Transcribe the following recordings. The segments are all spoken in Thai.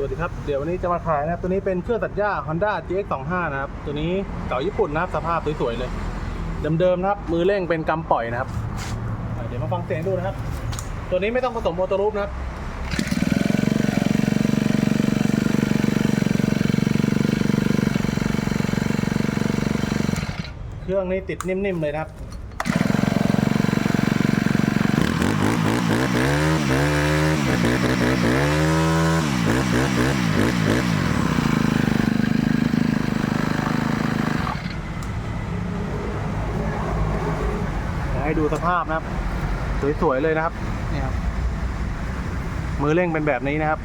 สวัสดีครับ เดี๋ยววันนี้จะมาขายนะครับ ตัวนี้เป็นเครื่องตัดหญ้า Honda GX25 นะครับ ตัวนี้เก่าญี่ปุ่นนะครับ สภาพสวยๆเลย เดิมๆนะครับ มือเร่งเป็นกำปล่อยนะครับ เดี๋ยวมาฟังเสียงดูนะครับ ตัวนี้ไม่ต้องผสมโมโตรูปนะครับเครื่องนี้ติดนิ่มๆเลยนะครับ ให้ดูสภาพนะครับ สวยๆเลยนะครับนี่ครับ มือเร่งเป็นแบบนี้นะครับ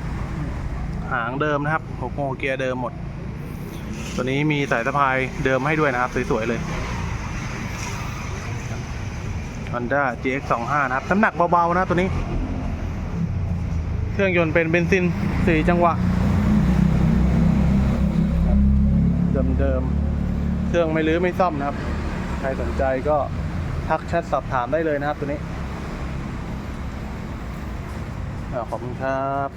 หางเดิมนะครับหัวโมเกียร์เดิมหมด ตัวนี้มีสายสะพายเดิมให้ด้วยนะครับ สวยๆเลย Honda GX25 นะครับน้ำหนักเบาๆนะครับตัวนี้ เครื่องยนต์เป็นเบนซินสี่จังหวะครับเดิมๆเครื่องไม่รื้อไม่ซ่อมนะครับ ใครสนใจก็ ทักแชทสอบถามได้เลยนะครับตัวนี้ขอบคุณครับ